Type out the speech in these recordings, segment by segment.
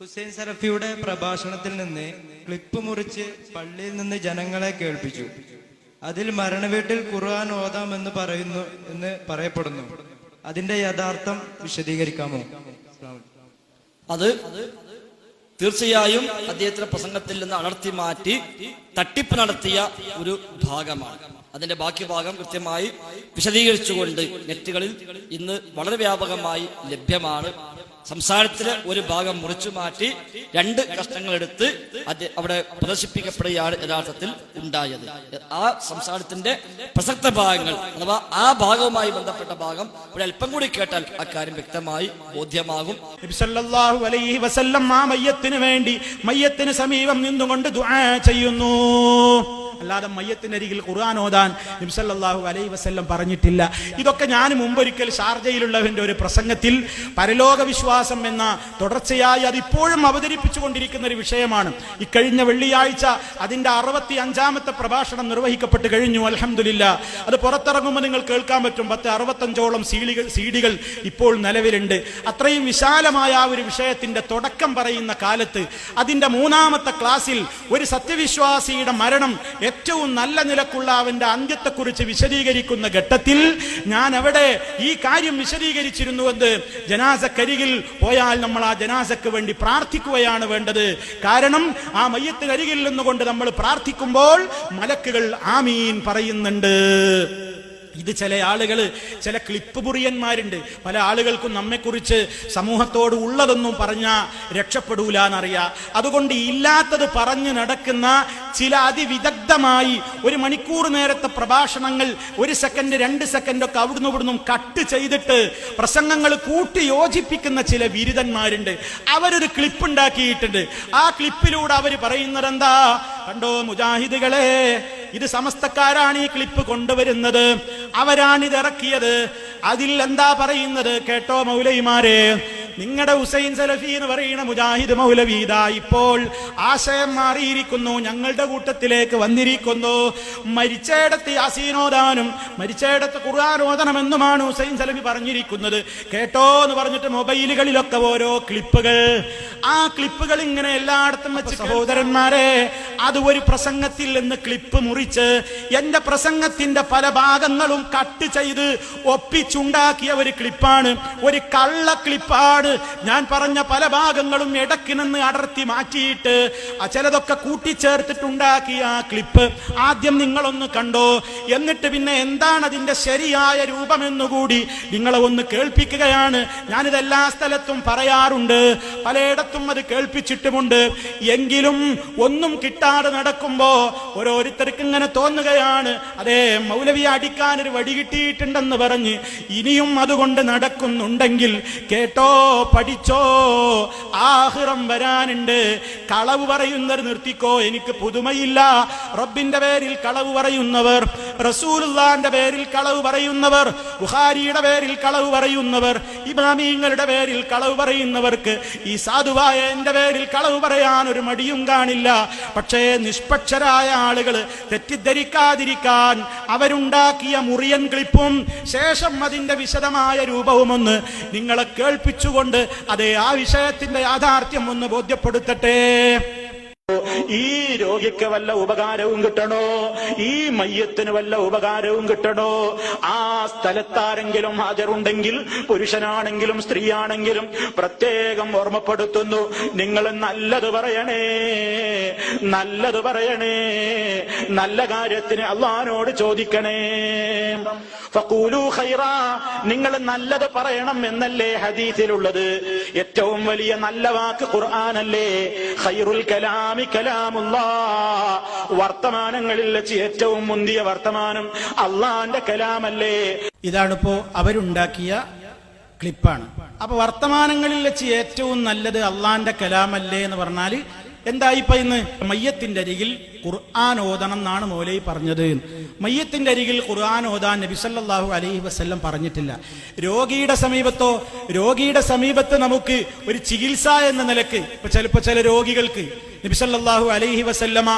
ഹുസൈൻ സറഫിയുടെ പ്രഭാഷണത്തിൽ നിന്ന് ക്ലിപ്പ് മുറിച്ച് പള്ളിയിൽ നിന്ന് ജനങ്ങളെ കേൾപ്പിച്ചു. അതിൽ മരണവീട്ടിൽ ഖുർആൻ ഓതാമെന്ന് പറയുന്നു എന്ന് പറയപ്പെടുന്നു. അതിന്റെ യഥാർത്ഥം വിശദീകരിക്കാമോ? അത് തീർച്ചയായും അദ്ദേഹത്തിന്റെ പ്രസംഗത്തിൽ നിന്ന് അടർത്തി മാറ്റി തട്ടിപ്പ് നടത്തിയ ഒരു ഭാഗമാണ്. അതിന്റെ ബാക്കി ഭാഗം കൃത്യമായി വിശദീകരിച്ചുകൊണ്ട് നെറ്റുകളിൽ ഇന്ന് വളരെ വ്യാപകമായി ലഭ്യമാണ്. സംസാരത്തിലെ ഒരു ഭാഗം മുറിച്ചു മാറ്റി രണ്ട് കഷ്ണങ്ങൾ എടുത്ത് അത് അവിടെ പ്രദർശിപ്പിക്കപ്പെടുകയാണ് യഥാർത്ഥത്തിൽ ഉണ്ടായത്. ആ സംസാരത്തിന്റെ പ്രസക്ത ഭാഗങ്ങൾ അഥവാ ആ ഭാഗവുമായി ബന്ധപ്പെട്ട ഭാഗം ഒരു അല്പം കൂടി കേട്ടാൽ അക്കാര്യം വ്യക്തമായി ബോധ്യമാകും. അലൈഹി വസല്ലം ആ മയ്യത്തിന് വേണ്ടി മയ്യത്തിന് സമീപം നിന്നുകൊണ്ട് ദുആ ചെയ്യുന്നു. അല്ലാതെ മയ്യത്തിനരികിൽ ഖുർആൻ ഓതാൻ നിംസല്ലാഹു അലൈ വസല്ലം പറഞ്ഞിട്ടില്ല. ഇതൊക്കെ ഞാൻ മുമ്പൊരിക്കൽ ഷാർജയിലുള്ളവന്റെ ഒരു പ്രസംഗത്തിൽ പരലോക വിശ്വാസം എന്ന തുടർച്ചയായി അതിപ്പോഴും അവതരിപ്പിച്ചുകൊണ്ടിരിക്കുന്ന ഒരു വിഷയമാണ്. ഇക്കഴിഞ്ഞ വെള്ളിയാഴ്ച അതിന്റെ അറുപത്തി അഞ്ചാമത്തെ പ്രഭാഷണം നിർവഹിക്കപ്പെട്ട് കഴിഞ്ഞു. അലഹമില്ല അത് പുറത്തിറങ്ങുമ്പോൾ നിങ്ങൾ കേൾക്കാൻ പറ്റും. പത്ത് അറുപത്തഞ്ചോളം സീഡികൾ സീഡികൾ ഇപ്പോൾ നിലവിലുണ്ട്. അത്രയും വിശാലമായ ആ ഒരു വിഷയത്തിന്റെ തുടക്കം പറയുന്ന കാലത്ത് അതിന്റെ മൂന്നാമത്തെ ക്ലാസ്സിൽ ഒരു സത്യവിശ്വാസിയുടെ മരണം ഏറ്റവും നല്ല നിലക്കുള്ള അവന്റെ അന്ത്യത്തെക്കുറിച്ച് വിശദീകരിക്കുന്ന ഘട്ടത്തിൽ ഞാൻ അവിടെ ഈ കാര്യം വിശദീകരിച്ചിരുന്നുവെന്ന് ജനാസക്കരികിൽ പോയാൽ നമ്മൾ ആ ജനാസക്ക് വേണ്ടി പ്രാർത്ഥിക്കുകയാണ് വേണ്ടത്. കാരണം ആ മയ്യത്തിനരികിൽ നിന്നുകൊണ്ട് നമ്മൾ പ്രാർത്ഥിക്കുമ്പോൾ മലക്കുകൾ ആമീൻ പറയുന്നുണ്ട്. ഇത് ചില ആളുകൾ ചില ക്ലിപ്പ് പുറിയന്മാരുണ്ട് പല ആളുകൾക്കും നമ്മെക്കുറിച്ച് സമൂഹത്തോട് ഉള്ളതൊന്നും പറഞ്ഞാൽ രക്ഷപ്പെടൂല എന്നറിയാം അതുകൊണ്ട് ഇല്ലാത്തത് പറഞ്ഞു നടക്കുന്ന ചില അതിവിദഗ്ധമായി ഒരു മണിക്കൂർ നേരത്തെ പ്രഭാഷണങ്ങൾ ഒരു സെക്കൻഡ് രണ്ട് സെക്കൻഡൊക്കെ അവിടുന്ന് ഇവിടുന്നും കട്ട് ചെയ്തിട്ട് പ്രസംഗങ്ങൾ കൂട്ടി യോജിപ്പിക്കുന്ന ചില ബിരുദന്മാരുണ്ട്. അവരൊരു ക്ലിപ്പ് ഉണ്ടാക്കിയിട്ടുണ്ട് ആ ക്ലിപ്പിലൂടെ അവർ പറയുന്നത് എന്താ കണ്ടോ മുജാഹിദുകളെ ഇത് സമസ്തക്കാരാണ് ഈ ക്ലിപ്പ് കൊണ്ടുവരുന്നത്. അവരാണ് ഇത് ഇറക്കിയത്. അതിൽ എന്താ പറയുന്നത് കേട്ടോ മൗലൈമാരെ നിങ്ങളുടെ ഹുസൈൻ സലഫി എന്ന് പറയുന്ന മുജാഹിദ് മൗലവീദ ഇപ്പോൾ ആശയം മാറിയിരിക്കുന്നു. ഞങ്ങളുടെ കൂട്ടത്തിലേക്ക് വന്നിരിക്കുന്നു. മരിച്ചയിടത്ത് യാസീനോദാനും മരിച്ചയിടത്ത് ഖുർആാനോദനമെന്നുമാണ് ഹുസൈൻ സലഫി പറഞ്ഞിരിക്കുന്നത്. കേട്ടോ എന്ന് പറഞ്ഞിട്ട് മൊബൈലുകളിലൊക്കെ ഓരോ ക്ലിപ്പുകൾ. ആ ക്ലിപ്പുകൾ ഇങ്ങനെ എല്ലായിടത്തും വെച്ച് സഹോദരന്മാരെ അത് ഒരു പ്രസംഗത്തിൽ നിന്ന് ക്ലിപ്പ് മുറിച്ച് എന്റെ പ്രസംഗത്തിന്റെ പല ഭാഗങ്ങളും കട്ട് ചെയ്ത് ഒപ്പിച്ചുണ്ടാക്കിയ ഒരു ക്ലിപ്പാണ്. ഒരു കള്ള ക്ലിപ്പാണ്. ഞാൻ പറഞ്ഞ പല ഭാഗങ്ങളും ഇടക്കിനെന്ന് അടർത്തി മാറ്റിയിട്ട് ചിലതൊക്കെ കൂട്ടിച്ചേർത്തിട്ടുണ്ടാക്കിയ ആ ക്ലിപ്പ് ആദ്യം നിങ്ങളൊന്ന് കണ്ടോ? എന്നിട്ട് പിന്നെ എന്താണ് അതിന്റെ ശരിയായ രൂപമെന്നുകൂടി നിങ്ങളെ ഒന്ന് കേൾപ്പിക്കുകയാണ്. ഞാനിത് എല്ലാ സ്ഥലത്തും പറയാറുണ്ട്. പലയിടത്തും അത് കേൾപ്പിച്ചിട്ടുമുണ്ട്. എങ്കിലും ഒന്നും കിട്ടാതെ നടക്കുമ്പോ ഓരോരുത്തർക്ക് ഇങ്ങനെ തോന്നുകയാണ്. അതേ മൗലവി അടിക്കാൻ ഒരു വടി കിട്ടിയിട്ടുണ്ടെന്ന് പറഞ്ഞ് ഇനിയും അതുകൊണ്ട് നടക്കുന്നുണ്ടെങ്കിൽ കേട്ടോ? പഠിച്ചോ? ആഹിറം വരാനുണ്ട്. കളവ് പറയുന്നവർ നിർത്തിക്കോ. എനിക്ക് പുതുമയില്ല. റബ്ബിന്റെ പേരിൽ കളവ് പറയുന്നവർ റസൂലുള്ളാന്റെ പേരിൽ കളവ് പറയുന്നവർ ബുഹാരിയുടെ പേരിൽ കളവ് പറയുന്നവർ ഇമാമീങ്ങളുടെ പേരിൽ കളവ് പറയുന്നവർക്ക് ഈ സാധുവായ എന്റെ പേരിൽ കളവ് പറയാൻ ഒരു മടിയും കാണില്ല. പക്ഷേ നിഷ്പക്ഷരായ ആളുകൾ തെറ്റിദ്ധരിക്കാതിരിക്കാൻ അവരുണ്ടാക്കിയ മുറിയൻ ക്ലിപ്പും ശേഷം അതിന്റെ വിശദമായ രൂപവും ഒന്ന് നിങ്ങളെ കേൾപ്പിച്ചുകൊണ്ട് അതേ ആ വിഷയത്തിന്റെ യാഥാർത്ഥ്യം ഒന്ന് ബോധ്യപ്പെടുത്തട്ടെ. ഈ രോഗിക്ക് വല്ല ഉപകാരവും കിട്ടണോ? ഈ മയ്യത്തിന് വല്ല ഉപകാരവും കിട്ടണോ? ആ സ്ഥലത്താരെങ്കിലും ഹാജരുണ്ടെങ്കിൽ പുരുഷനാണെങ്കിലും സ്ത്രീയാണെങ്കിലും പ്രത്യേകം ഓർമ്മപ്പെടുത്തുന്നു. നിങ്ങൾ നല്ലത് പറയണേ നല്ലത് പറയണേ നല്ല കാര്യത്തിന് അള്ളഹാനോട് ചോദിക്കണേ. നിങ്ങൾ നല്ലത് പറയണം എന്നല്ലേ ഹദീസിലുള്ളത്. ഏറ്റവും വലിയ നല്ല വാക്ക് ഖുർആാനല്ലേ? ഖൈറുൽ കലാമി കലാമുള്ള വർത്തമാനങ്ങളിൽ വെച്ച് ഏറ്റവും മുന്തിയ വർത്തമാനം അള്ളാന്റെ കലാമല്ലേ? ഇതാണിപ്പോ അവരുണ്ടാക്കിയ ക്ലിപ്പാണ്. അപ്പൊ വർത്തമാനങ്ങളിൽ വെച്ച് ഏറ്റവും നല്ലത് അള്ളാന്റെ കലാമല്ലേ എന്ന് പറഞ്ഞാൽ എന്തായി ഇപ്പൊ ഇന്ന്? മയ്യത്തിന്റെ അരികിൽ ഖുർആൻ ഓതണം എന്നാണ് മോലൈ പറഞ്ഞത്. മയ്യത്തിന്റെ അരികിൽ ഖുർആൻ ഓതാൻ നബിസല്ലാഹു അലൈഹി വസ്ല്ലം പറഞ്ഞിട്ടില്ല. രോഗിയുടെ സമീപത്തോ രോഗിയുടെ സമീപത്ത് നമുക്ക് ഒരു ചികിത്സ എന്ന നിലയ്ക്ക് ഇപ്പൊ ചിലപ്പോ ചില രോഗികൾക്ക് നബിസല്ലാഹു അലൈഹി വസല്ലമ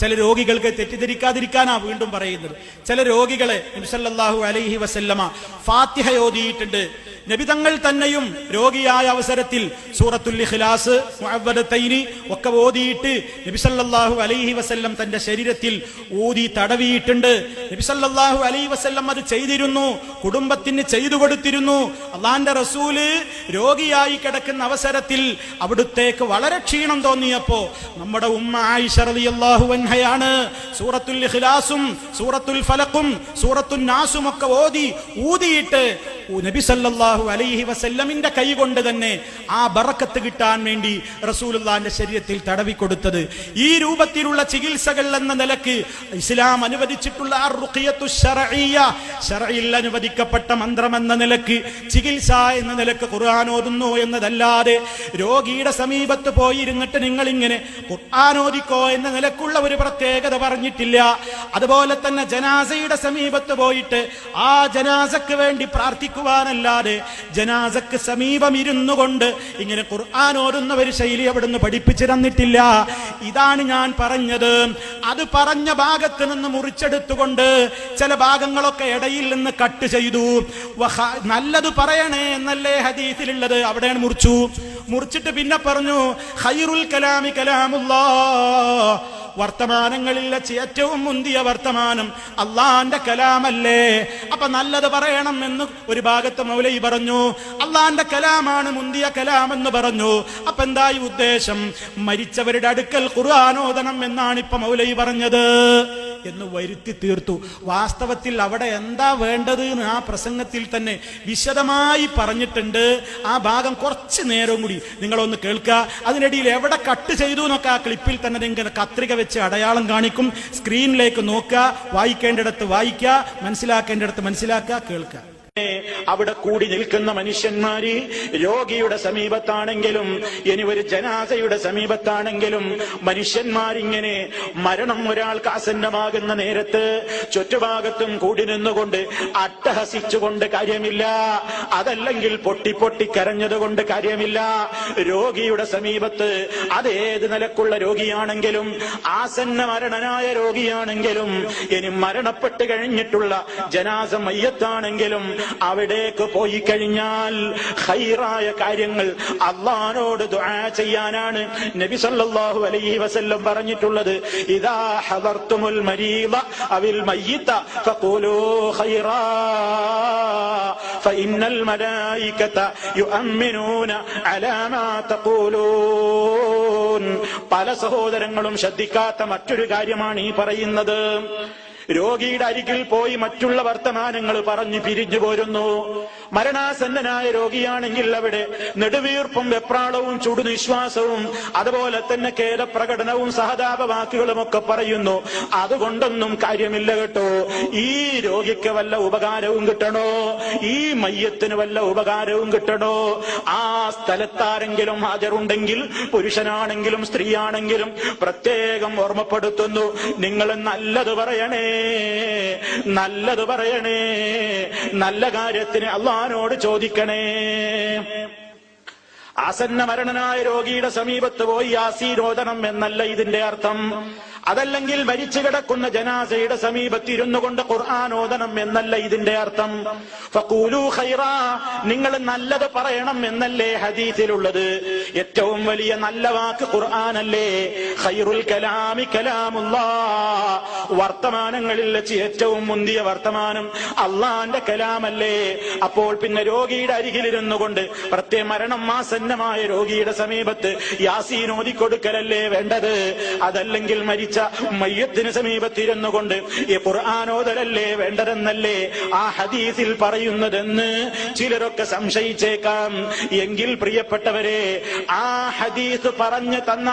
ചില രോഗികൾക്ക് തെറ്റിദ്ധരിക്കാതിരിക്കാനാ വീണ്ടും പറയുന്നത്. ചില രോഗികളെ നബിസല്ലാഹു അലൈഹി വസല്ലമ ഫാത്തിഹ ഓതിയിട്ടുണ്ട്. നബി തങ്ങൾ തന്നെയും രോഗിയായ അവസരത്തിൽ സൂറത്തുൽ ഇഖ്ലാസ് മുഅവ്വദത്തൈനി ഒക്കെ ഓതിയിട്ട് നബി സല്ലല്ലാഹു അലൈഹി വസല്ലം തന്റെ ശരീരത്തിൽ ഊതി തടവിയിട്ടുണ്ട്. നബി സല്ലല്ലാഹു അലൈഹി വസല്ലം അത് ചെയ്തിരുന്നു കുടുംബത്തിന് ചെയ്തു കൊടുത്തിരുന്നു. അള്ളാന്റെ റസൂൽ രോഗിയായി കിടക്കുന്ന അവസരത്തിൽ അവിടുത്തേക്ക് വളരെ ക്ഷീണം തോന്നിയപ്പോ നമ്മുടെ ഉമ്മ ആയിഷ റളിയല്ലാഹു അൻഹയാണ് സൂറത്തുൽ ഇഖ്ലാസും സൂറത്തുൽ ഫലഖും സൂറത്തുൽ നാസും ഒക്കെ ഓതി ഊതിയിട്ട് നബി സല്ലല്ലാഹു അലൈഹി വസല്ലമിന്റെ കൈ കൊണ്ട് തന്നെ ആ ബറക്കത്ത് കിട്ടാൻ വേണ്ടി റസൂലുള്ളാന്റെ ശരീരത്തിൽ തടവി കൊടുത്തത്. ഈ രൂപത്തിലുള്ള ചികിത്സകൾ എന്ന നിലയ്ക്ക് ഇസ്ലാം അനുവദിച്ചിട്ടുള്ള അനുവദിക്കപ്പെട്ട മന്ത്രം എന്ന നിലയ്ക്ക് ചികിത്സ എന്ന നിലയ്ക്ക് ഖുർആൻ ഓതുന്നു എന്നതല്ലാതെ രോഗിയുടെ സമീപത്ത് പോയിരുന്നിട്ട് നിങ്ങൾ ഇങ്ങനെ ഖുർആൻ ഓദിക്കോ എന്ന നിലക്കുള്ള ഒരു പ്രത്യേകത പറഞ്ഞിട്ടില്ല. അതുപോലെ തന്നെ ജനാസയുടെ സമീപത്ത് പോയിട്ട് ആ ജനാസക്ക് വേണ്ടി പ്രാർത്ഥിക്കുവാനല്ലാതെ ജനാസക്ക് സമീപം ഇരുന്നു കൊണ്ട് ഇങ്ങനെ ഖുർആൻ ഓരുന്ന ഒരു ശൈലി അവിടുന്ന് പഠിപ്പിച്ചു തന്നിട്ടില്ല. ഇതാണ് ഞാൻ പറഞ്ഞത്. അത് പറഞ്ഞ ഭാഗത്ത് നിന്ന് മുറിച്ചെടുത്തുകൊണ്ട് ചില ഭാഗങ്ങളൊക്കെ ഇടയിൽ നിന്ന് കട്ട് ചെയ്തു. നല്ലത് പറയണേ എന്നല്ലേ ഹദീസിലുള്ളത്. അവിടെയാണ് മുറിച്ചു. മുറിച്ചിട്ട് പിന്നെ പറഞ്ഞു ഹൈറുൽ കലാമി കലാമുല്ലാ. വർത്തമാനങ്ങളിൽ ഏറ്റവും മുന്തിയ വർത്തമാനം അള്ളാന്റെ കലാമല്ലേ. അപ്പൊ നല്ലത് പറയണം എന്ന് ഒരു ഭാഗത്ത് മൗലൈ പറഞ്ഞു. അള്ളാന്റെ കലാമാണ് മുന്തിയ കലാമെന്ന് പറഞ്ഞു. അപ്പൊ എന്തായി ഉദ്ദേശം? മരിച്ചവരുടെ അടുക്കൽ ഖുർആാനോദനം എന്നാണ് ഇപ്പൊ മൗലൈ പറഞ്ഞത്. എന്ന് വരുത്തി തീർത്തു. വാസ്തവത്തിൽ അവിടെ എന്താ വേണ്ടത് എന്ന് ആ പ്രസംഗത്തിൽ തന്നെ വിശദമായി പറഞ്ഞിട്ടുണ്ട്. ആ ഭാഗം കുറച്ച് നേരം കൂടി നിങ്ങളൊന്ന് കേൾക്കുക. അതിനിടയിൽ എവിടെ കട്ട് ചെയ്തു എന്നൊക്കെ ആ ക്ലിപ്പിൽ തന്നെ നിങ്ങൾ കത്രിക വെച്ച് അടയാളം കാണിക്കും. സ്ക്രീനിലേക്ക് നോക്കുക വായിക്കേണ്ടിടത്ത് വായിക്കുക മനസ്സിലാക്കേണ്ടിടത്ത് മനസ്സിലാക്കുക കേൾക്കുക. അവിടെ കൂടി നിൽക്കുന്ന മനുഷ്യന്മാര് രോഗിയുടെ സമീപത്താണെങ്കിലും ഇനി ഒരു ജനാസയുടെ സമീപത്താണെങ്കിലും മനുഷ്യന്മാരിങ്ങനെ മരണം ഒരാൾക്ക് ആസന്നമാകുന്ന നേരത്ത് ചുറ്റുഭാഗത്തും കൂടി നിന്നുകൊണ്ട് അട്ടഹസിച്ചുകൊണ്ട് കാര്യമില്ല. അതല്ലെങ്കിൽ പൊട്ടി പൊട്ടി കരഞ്ഞതുകൊണ്ട് കാര്യമില്ല. രോഗിയുടെ സമീപത്ത് അതേത് നിലക്കുള്ള രോഗിയാണെങ്കിലും ആസന്ന മരണനായ രോഗിയാണെങ്കിലും ഇനി മരണപ്പെട്ട് കഴിഞ്ഞിട്ടുള്ള ജനാസ മയ്യത്താണെങ്കിലും അവിടേക്ക് പോയി കഴിഞ്ഞാൽ ഹൈറായ കാര്യങ്ങൾ അള്ളഹാനോട് ദുആ ചെയ്യാനാണ് നബി സല്ലല്ലാഹു അലൈഹി വസല്ലം പറഞ്ഞിട്ടുള്ളത് ഇദാ ഹദർത്തുമുൽ മരീദ അവിൽ മയ്യിത ഫഖൂലൂ ഖൈറാ فإن الملائكة يؤمنون على ما تقولون പല സഹോദരങ്ങളും ശ്രദ്ധിക്കാത്ത മറ്റൊരു കാര്യമാണ് ഈ പറയുന്നത് രോഗിയുടെ അരികിൽ പോയി മറ്റുള്ള വർത്തമാനങ്ങൾ പറഞ്ഞു പിരിഞ്ഞു പോരുന്നു. മരണാസന്നനായ രോഗിയാണെങ്കിൽ അവിടെ നെടുവീർപ്പും വെപ്രാളവും ചുടുനിശ്വാസവും അതുപോലെ തന്നെ ഖേദപ്രകടനവും സഹതാപ വാക്കുകളും ഒക്കെ പറയുന്നു. അതുകൊണ്ടൊന്നും കാര്യമില്ല കേട്ടോ. ഈ രോഗിക്ക് വല്ല ഉപകാരവും കിട്ടണോ? ഈ മയ്യത്തിന് വല്ല ഉപകാരവും കിട്ടണോ? ആ സ്ഥലത്താരെങ്കിലും ഹാജരുണ്ടെങ്കിൽ പുരുഷനാണെങ്കിലും സ്ത്രീയാണെങ്കിലും പ്രത്യേകം ഓർമ്മപ്പെടുത്തുന്നു. നിങ്ങൾ നല്ലത് പറയണേ. നല്ലത് പറയണേ നല്ല കാര്യത്തിന് അള്ളഹാനോട് ചോദിക്കണേ. ആസന്ന മരണനായ രോഗിയുടെ സമീപത്ത് പോയി ആസീരോദനം എന്നല്ല ഇതിന്റെ അർത്ഥം. അതല്ലെങ്കിൽ മരിച്ചു കിടക്കുന്ന ജനാസയുടെ സമീപത്ത് ഇരുന്നു കൊണ്ട് ഖുർആാനോദനം എന്നല്ല ഇതിന്റെ അർത്ഥം. ഖൈറ നിങ്ങൾ നല്ലത് പറയണം എന്നല്ലേ ഹദീസിലുള്ളത്. ഏറ്റവും വലിയ നല്ല വാക്ക് ഖുർആാനല്ലേ? ഖൈറുൽ കലാമി കലാമുല്ലാ. വർത്തമാനങ്ങളിൽ വെച്ച് ഏറ്റവും മുന്തിയ വർത്തമാനം അള്ളാന്റെ കലാമല്ലേ? അപ്പോൾ പിന്നെ രോഗിയുടെ അരികിലിരുന്നു കൊണ്ട് പ്രത്യേക മരണം ആസന്നമായ രോഗിയുടെ സമീപത്ത് യാസീൻ ഓതിക്കൊടുക്കലല്ലേ വേണ്ടത്? അതല്ലെങ്കിൽ മരിച്ച മയ്യത്തിന് സമീപത്തിരുന്നു കൊണ്ട് ഈ ഖുർആാനോദരല്ലേ വേണ്ടതെന്നല്ലേ ആ ഹദീസിൽ പറയുന്നതെന്ന് ചിലരൊക്കെ സംശയിച്ചേക്കാം. എങ്കിൽ പ്രിയപ്പെട്ടവരെ ആ ഹദീസ് പറഞ്ഞു തന്ന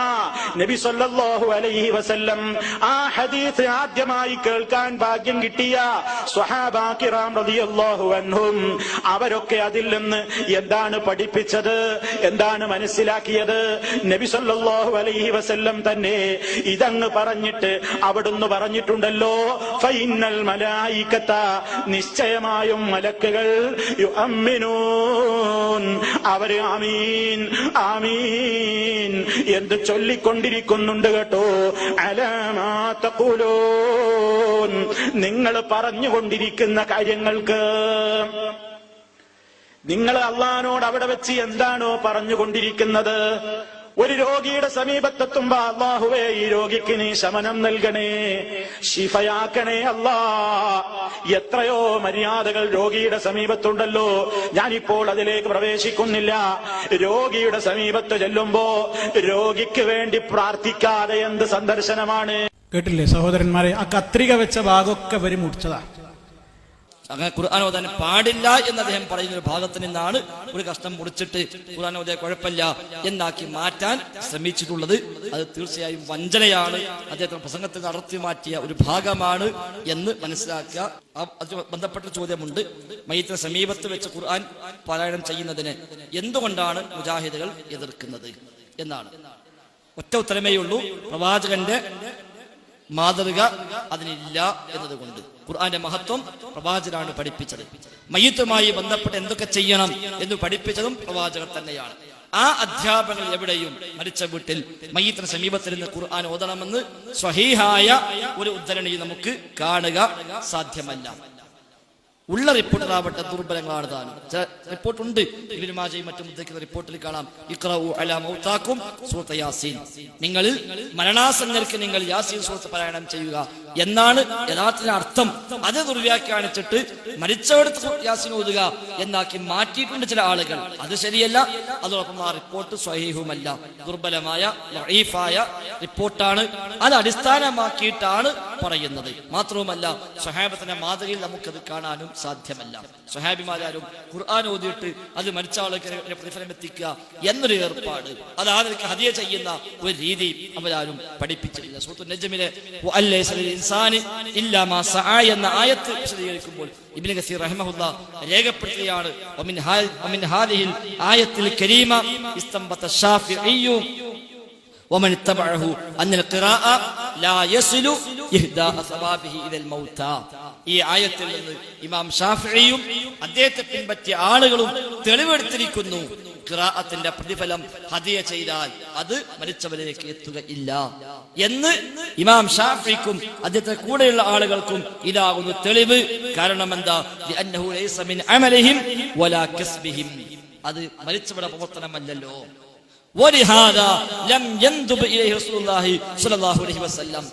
നബി സല്ലല്ലാഹു അലൈഹി വസല്ലം ആ ഹദീസ് ആദ്യമായി കേൾക്കാൻ ഭാഗ്യം കിട്ടിയ സ്വഹാബാക്കിറാം റളിയല്ലാഹു അൻഹും അവരൊക്കെ അതിൽ നിന്ന് എന്താണ് പഠിപ്പിച്ചത് എന്താണ് മനസ്സിലാക്കിയത്? നബി സല്ലല്ലാഹു അലൈഹി വസല്ലം തന്നെ ഇതങ്ങ് പറഞ്ഞിട്ട് അവിടുന്ന് പറഞ്ഞിട്ടുണ്ടല്ലോ. ഫൈനൽ മലായിക്കത്ത നിശ്ചയമായും മലക്കുകൾ അവർ ആമീൻ ആമീൻ എന്ത് ചൊല്ലിക്കൊണ്ടിരിക്കുന്നുണ്ട് കേട്ടോ. അലമാ തഖൂലൂൻ. നിങ്ങൾ പറഞ്ഞുകൊണ്ടിരിക്കുന്ന കാര്യങ്ങൾക്ക് നിങ്ങൾ അള്ളഹാനോട് അവിടെ വെച്ച് എന്താണോ പറഞ്ഞുകൊണ്ടിരിക്കുന്നത്? ഒരു രോഗിയുടെ സമീപത്തെത്തുമ്പോ അള്ളാഹുവേ ഈ രോഗിക്ക് നീ ശമനം നൽകണേ. ശിഫയാക്കണേ അല്ലാ. എത്രയോ മര്യാദകൾ രോഗിയുടെ സമീപത്തുണ്ടല്ലോ. ഞാനിപ്പോൾ അതിലേക്ക് പ്രവേശിക്കുന്നില്ല. രോഗിയുടെ സമീപത്ത് ചെല്ലുമ്പോ രോഗിക്ക് വേണ്ടി പ്രാർത്ഥിക്കാതെ എന്ത് സന്ദർശനമാണ്? കേട്ടില്ലേ സഹോദരന്മാരെ? ആ കത്രിക വെച്ച ഭാഗമൊക്കെ വരി മുടിച്ചതാ അങ്ങനെ ഖുർആൻ ഓതാൻ പാടില്ല എന്ന് അദ്ദേഹം പറയുന്ന ഒരു ഭാഗത്ത് നിന്നാണ് ഒരു കഷ്ടം മുറിച്ചിട്ട് ഖുർആൻ ഓതിയ കുഴപ്പമില്ല എന്നാക്കി മാറ്റാൻ ശ്രമിച്ചിട്ടുള്ളത്. അത് തീർച്ചയായും വഞ്ചനയാണ്. അദ്ദേഹത്തിന്റെ പ്രസംഗത്തിൽ നടത്തി മാറ്റിയ ഒരു ഭാഗമാണ് എന്ന് മനസ്സിലാക്കുക. അത് ബന്ധപ്പെട്ട ചോദ്യമുണ്ട്. മൈത്ര സമീപത്ത് വെച്ച് ഖുർആൻ പാരായണം ചെയ്യുന്നതിന് എന്തുകൊണ്ടാണ് മുജാഹിദുകൾ എതിർക്കുന്നത് എന്നാണ്. ഒറ്റ ഉത്തരമേ ഉള്ളൂ. പ്രവാചകന്റെ മാതൃക അതിനില്ല എന്നതുകൊണ്ട്. ഖുർആന്റെ മഹത്വം പ്രവാചകനാണ് പഠിപ്പിച്ചത്. മയ്യത്തുമായി ബന്ധപ്പെട്ട് എന്തൊക്കെ ചെയ്യണം എന്ന് പഠിപ്പിച്ചതും പ്രവാചകൻ തന്നെയാണ്. ആ അധ്യാപകൻ എവിടെയും മരിച്ച വീട്ടിൽ മയ്യത്തിന് സമീപത്തിരുന്ന് ഖുർആൻ ഓതണമെന്ന് സ്വഹീഹായ ഒരു ഉദ്ധരണി നമുക്ക് കാണുക സാധ്യമല്ല. ഉള്ള റിപ്പോർട്ടിലാവട്ടെ ദുർബലങ്ങളാണ് താനും. ചില റിപ്പോർട്ടുണ്ട് ഇബിന് മാജയും മറ്റും ഉദ്ധരിക്കുന്ന റിപ്പോർട്ടിൽ കാണാം. ഇക്രവു അലാ മൗത്താക്കും സൂറത്ത് യാസീൻ. നിങ്ങളിൽ മരണാസന്നർക്ക് നിങ്ങൾ യാസീൻ സൂറത്ത് പാരായണം ചെയ്യുക. എന്നാണ് യഥാർത്ഥത്തിന് അർത്ഥം. അത് ദുർവ്യാഖ്യാനിച്ചിട്ട് മരിച്ചവടത്ത് യാസീൻ ഓതുക എന്നാക്കി മാറ്റിയിട്ടുണ്ട് ചില ആളുകൾ. അത് ശരിയല്ല. അതോടൊപ്പം ആ റിപ്പോർട്ട് സ്വഹീഹുമല്ല. ദുർബലമായ റിപ്പോർട്ടാണ്. അത് അടിസ്ഥാനമാക്കിയിട്ടാണ് പറയുന്നത് മാത്രവുമല്ല സ്വഹാബത്തിന്റെ മാതൃകയിൽ നമുക്കത് കാണാനും സാധ്യമല്ല സ്വഹാബിമാരും ഖുർആൻ ഓതിയിട്ട് അത് മരിച്ച ആൾക്ക് പ്രതിഫലം എത്തിക്കുക എന്നൊരു ഏർപ്പാട് അത് ആൾക്ക് ഹദിയ ചെയ്യുന്ന ഒരു രീതി അവരാരും പഠിപ്പിച്ചിട്ടില്ല സൂത്തു നജ്മിലെ വഅല്ലൈസ ലിൽ ഇൻസാനി ഇല്ലാ മാ സഅ എന്ന ആയത്ത് വിശദീകരിക്കുമ്പോൾ ഇബ്നു കസീർ റഹിമഹുല്ല രേഖപ്പെടുത്തുകയാണ് വമിൻ ഹാ- വമിൻ ഹാദിഹിൽ ആയത്തിൽ കരീമ ഇസ്തംബത ഷാഫിഈയു ومن اتبعه أن القراءة لا يصل إهداء ثوابه إلى الموتى ഈ ആയത്തിൽ നിന്ന് ഇമാം ഷാഫിയും അദ്ദേഹത്തെ പിൻപറ്റിയ ആളുകളും തെളിവെടുത്തിരിക്കുന്നു ഖിറാഅത്തിന്റെ പ്രതിഫലം ഹദിയ ചെയ്താൽ അത് മരിച്ചവരിലേക്ക് എത്തുകയില്ല എന്ന് ഇമാം ഷാഫിക്കും അദ്ദേഹത്തെ കൂടെയുള്ള ആളുകൾക്കും ഇതാകുന്നു തെളിവ് കാരണം എന്താ ലിഅന്നഹു ലൈസ മിൻ അമലിഹിം വലാ കസ്ബിഹിം അത് മരിച്ചവരുടെ പ്രവർത്തനമല്ലല്ലോ ولهذا لم يندب اليه رسول الله صلى الله عليه وسلم